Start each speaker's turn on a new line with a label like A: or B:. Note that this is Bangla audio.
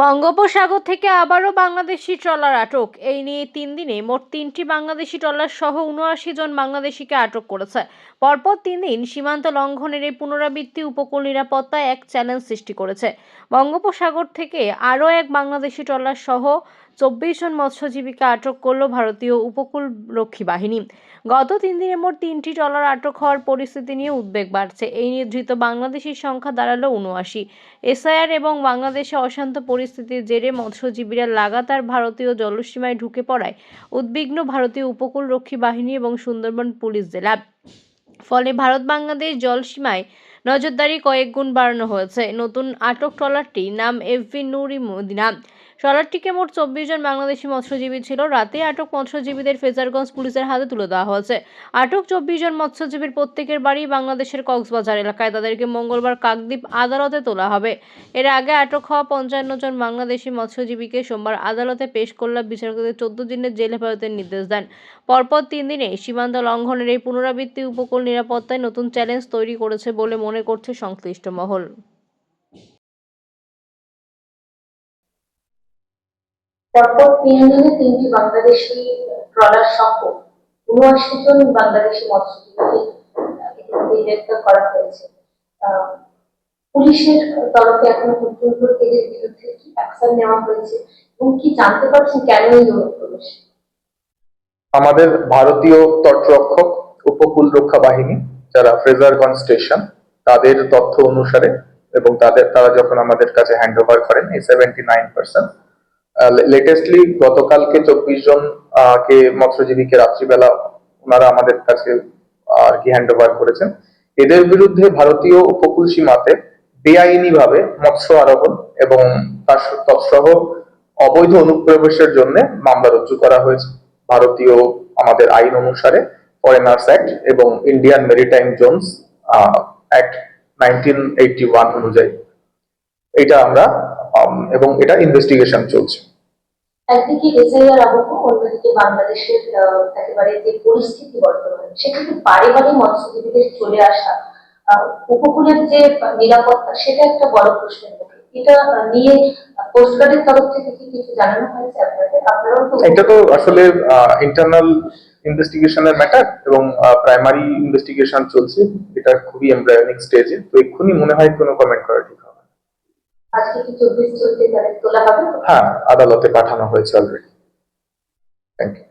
A: বঙ্গোপসাগর থেকে আবারও বাংলাদেশি ট্রলার আটক। এই নিয়ে তিন দিনে মোট তিনটি বাংলাদেশি ট্রলার সহ উনআশি জন বাংলাদেশিকে আটক করেছে। পরপর তিন দিন সীমান্ত লঙ্ঘনের এই পুনরাবৃত্তি উপকূল নিরাপত্তায় এক চ্যালেঞ্জ সৃষ্টি করেছে। বঙ্গোপসাগর থেকে আরও এক বাংলাদেশি ট্রলার সহ চব্বিশ জন মৎস্যজীবীকে আটক করল ভারতীয় উপকূল রক্ষী বাহিনী। গত তিন দিনে মোট তিনটি ট্রলার আটক হওয়ার পরিস্থিতি নিয়ে উদ্বেগ বাড়ছে। এই নিয়ে ধৃত বাংলাদেশির সংখ্যা দাঁড়াল উনআশি এসআইআর এবং বাংলাদেশে অশান্ত পরিস্থিতির জেরে মৎস্যজীবীরা লাগাতার ভারতীয় জলসীমায় ঢুকে পড়ায় উদ্বিগ্ন ভারতীয় উপকূল রক্ষী বাহিনী এবং সুন্দরবন পুলিশ জেলা। ফলে ভারত বাংলাদেশ জলসীমায় নজরদারি কয়েক গুণ বাড়ানো হয়েছে। নতুন আটক ট্রলারটির নাম এফভি নুরি মদিনা। ট্রলারটিকে মোট চব্বিশ জন বাংলাদেশি মৎস্যজীবী ছিল। রাতে আটক মৎস্যজীবীদের ফেজারগঞ্জ পুলিশের হাতে তুলে দেওয়া হয়েছে। আটক চব্বিশ জন মৎস্যজীবীর প্রত্যেকের বাড়ি বাংলাদেশের কক্সবাজার এলাকায়। তাদেরকে মঙ্গলবার কাকদ্বীপ আদালতে তোলা হবে। এর আগে আটক হওয়া পঞ্চান্ন জন বাংলাদেশি মৎস্যজীবীকে সোমবার আদালতে পেশ করলে বিচারপতি চোদ্দ দিনের জেল হেফাজতের নির্দেশ দেন। পরপর তিন দিনে সীমান্ত লঙ্ঘনের এই পুনরাবৃত্তি উপকূল নিরাপত্তায় নতুন চ্যালেঞ্জ তৈরি করেছে বলে মনে করছে সংশ্লিষ্ট মহল।
B: পরপর তিন দিনে তিনটি বাংলাদেশি ট্রলার সহ উনআশি জন বাংলাদেশি মৎস্যজীবীকে গ্রেপ্তার করা হয়েছে। পুলিশের তরফে পর্যন্ত এদের বিরুদ্ধে কি অ্যাকশন নেওয়া হয়েছে এবং কি জানতে পারছেন কেন এই অনুপ্রবেশ
C: আমাদের ভারতীয় তটরক্ষক উপকূল রক্ষা বাহিনী, যারা ফ্রেজারগঞ্জ স্টেশন তাদের তথ্য অনুসারে এবং তাদের, তারা যখন আমাদের কাছে হ্যান্ড ওভার করেন, এই সেভেন্টি নাইন পার্সেন্ট লেটেস্টলি গতকালকে চব্বিশ জন কে মৎস্যজীবীকে রাত্রিবেলা ওনারা আমাদের কাছে আর কি হ্যান্ড ওভার করেছেন। এদের বিরুদ্ধে ভারতীয় উপকূল সীমাতে বেআইনি ভাবে মৎস্য আরোহণ এবং তার তৎসহ অবৈধ অনুপ্রবেশের জন্য মামলা রুজু করা হয়েছে। ভারতীয় আমাদের আইন অনুসারে ফরেনার্স অ্যাক্ট এবং Indian Maritime Zones Act nineteen eighty one অনুযায়ী। এটা আমরা এবং এটা ইনভেস্টিগেশন চলছে।
B: একদিকে এসআইআর আবহ অন্যদিকে বাংলাদেশের একেবারে যে পরিস্থিতি বর্তমানে সেখানে বাড়ি বাড়ি মৎস্যজীবীদের চলে আসা উপকূলের যে নিরাপত্তা, সেটা একটা বড় প্রশ্নের মুখে। এটা নিয়ে কোস্টগার্ডের তরফ থেকে কি কিছু জানানো হয়েছে আপনাদের? আপনারাও
C: এটা তো আসলে ইন্টারনাল ইনভেস্টিগেশনের ম্যাটার এবং প্রাইমারি ইনভেস্টিগেশন চলছে। এটা খুবই এমব্রায়োনিক স্টেজে তো এক্ষুনি মনে হয় কোনো কমেন্ট করা ঠিক। হ্যাঁ আদালতে পাঠানো হয়েছে অলরেডি থ্যাংক ইউ